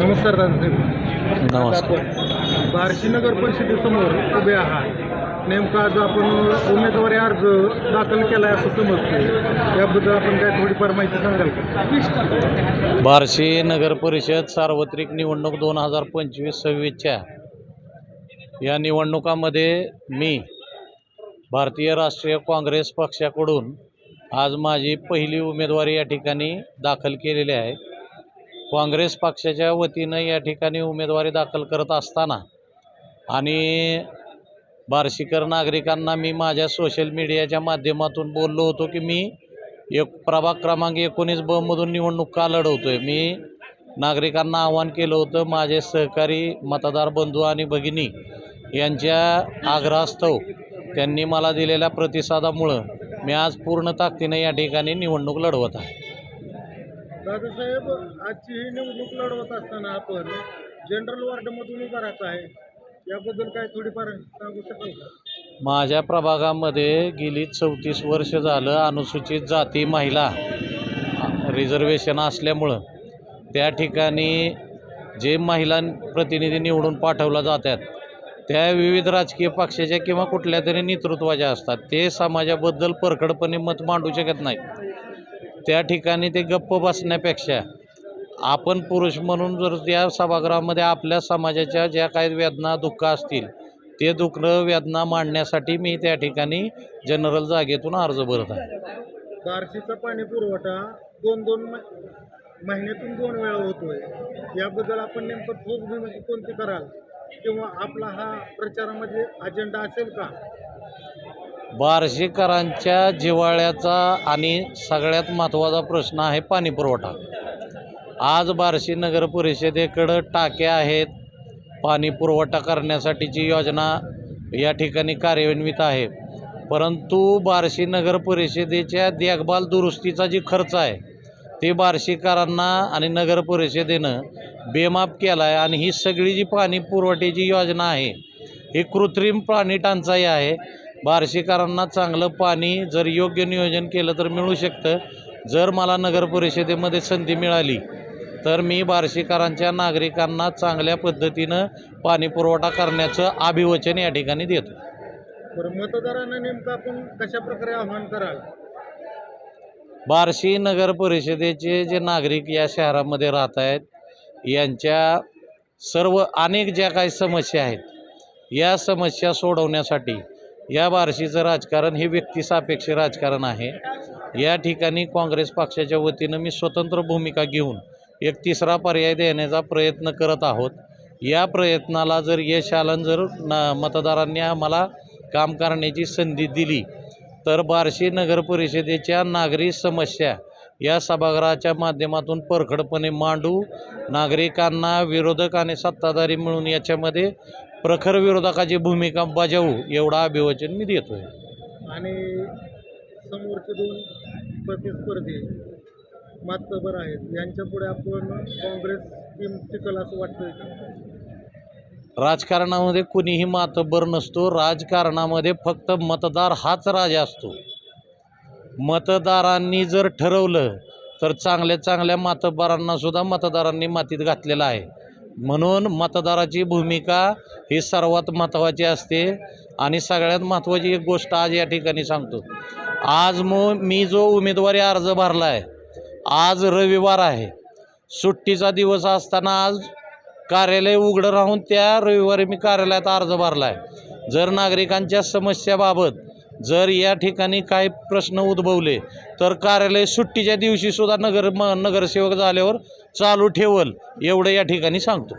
नमस्कार दादासाहेब नमस्कार. बार्शी नगर परिषदेसमोर उभे आहात. नेमका आज आपण उमेदवारी अर्ज दाखल केला आहे असं समजतोय. याबद्दल आपण काय थोडीफार माहिती सांगाल का? बार्शी नगर परिषद सार्वत्रिक निवडणूक दोन हजार पंचवीस सव्वीसच्या या निवडणुकामध्ये मी भारतीय राष्ट्रीय काँग्रेस पक्षाकडून आज माझी पहिली उमेदवारी या ठिकाणी दाखल केलेली आहे. काँग्रेस पक्षाच्या वतीनं या ठिकाणी उमेदवारी दाखल करत असताना आणि बार्शीकर नागरिकांना मी माझ्या सोशल मीडियाच्या माध्यमातून बोललो होतो की मी एक प्रभाग क्रमांक एकोणीस बमधून निवडणूक का लढवतो आहे मी नागरिकांना आवाहन केलं होतं माझे सहकारी मतदार बंधू आणि भगिनी यांच्या आग्रहास्तव त्यांनी मला दिलेल्या प्रतिसादामुळं मी आज पूर्ण ताकदीनं या ठिकाणी निवडणूक लढवत आहे. दादासाहेब आजची ही निवडणूक लढवत असताना आपण जनरल वॉर्डमधून उभा राहत आहे याबद्दल काय थोडीफार सांगू शकाल का? माझ्या प्रभागामध्ये गेली चौतीस वर्ष झालं अनुसूचित जाती महिला रिझर्वेशन असल्यामुळं त्या ठिकाणी जे महिला प्रतिनिधी निवडून पाठवल्या जातात त्या विविध राजकीय पक्षाच्या किंवा कुठल्या तरी नेतृत्वाच्या असतात ते समाजाबद्दल परखडपणे मत मांडू शकत नाहीत. त्या ठिकाणी ते गप्प बसण्यापेक्षा आपण पुरुष म्हणून जर त्या सभागृहामध्ये आपल्या समाजाच्या ज्या काही वेदना दुःख असतील ते दुःख वेदना मांडण्यासाठी मी त्या ठिकाणी जनरल जागेतून अर्ज भरत आहे. बार्शीचा पाणी पुरवठा दोन दोन महिन्यातून दोन वेळा होतोय. याबद्दल आपण नेमकं ठोस भूमिका कोणती कराल? किंवा आपला हा प्रचारामध्ये अजेंडा असेल का? बार्शीकरांच्या जिव्हाळ्याचा आणि सगळ्यात महत्त्वाचा प्रश्न आहे पाणी पुरवठा. आज बार्शी नगर परिषदेकडं टाक्या आहेत. पाणी पुरवठा करण्यासाठीची योजना या ठिकाणी कार्यान्वित आहे. परंतु बार्शी नगर परिषदेच्या देखभाल दुरुस्तीचा जी खर्च आहे ते बार्शीकरांना आणि नगर परिषदेनं बेमाप केला आहे आणि ही सगळी जी पाणी पुरवठ्याची योजना आहे ही कृत्रिम पाणी टंचाई आहे. बार्शीकरांना चांगलं पाणी जर योग्य नियोजन केलं तर मिळू शकतं. जर मला नगर परिषदेमध्ये संधी मिळाली तर मी बार्शीकरांच्या नागरिकांना चांगल्या पद्धतीनं पाणी पुरवठा करण्याचं अभिवचन या ठिकाणी देतो. बरं मतदारांना नेमकं आपण कशा प्रकारे आव्हान कराल? बार्शी नगर परिषदेचे जे नागरिक या शहरामध्ये राहत आहेत यांच्या सर्व अनेक ज्या काही समस्या आहेत या समस्या सोडवण्यासाठी या बार्शीचं राजकारण हे व्यक्तिसापेक्ष राजकारण आहे. या ठिकाणी काँग्रेस पक्षाच्या वतीनं मी स्वतंत्र भूमिका घेऊन एक तिसरा पर्याय देण्याचा प्रयत्न करत आहोत. या प्रयत्नाला जर यश आलं जर न मतदारांनी आम्हाला काम करण्याची संधी दिली तर बार्शी नगर परिषदेच्या नागरी समस्या या सभागृहाच्या माध्यमातून परखडपणे मांडू नागरिकांना विरोधक आणि सत्ताधारी मिळून याच्यामध्ये प्रखर विरोधकाची भूमिका बजावू एवढा अभिवचन मी देतो आहे आणि समोरचे दोन प्रतिस्पर्धी मातबर आहेत यांच्या पुढे आपण काँग्रेस टीम टिकल असं वाटतंय का? राजकारणामध्ये कुणीही मातब्बर नसतो राजकारणामध्ये फक्त मतदार हाच राजा असतो. मतदारांनी जर ठरवलं तर चांगल्या चांगल्या मातब्बरांना सुद्धा मतदारांनी मातीत घातलेलं आहे. म्हणून मतदाराची भूमिका ही सर्वात महत्त्वाची असते आणि सगळ्यात महत्त्वाची एक गोष्ट आज या ठिकाणी सांगतो. आज मो मी जो उमेदवारी अर्ज भरला आहे आज रविवार आहे. सुट्टीचा दिवस असताना आज कार्यालय उघडं राहून त्या रविवारी मी कार्यालयात अर्ज भरला आहे जर नागरिकांच्या समस्याबाबत जर या ठिकाणी काय प्रश्न उद्भवले तर कार्यालय सुट्टीच्या दिवशीसुद्धा नगर म नगरसेवक झाल्यावर चालू ठेवल एवढं या ठिकाणी सांगतो.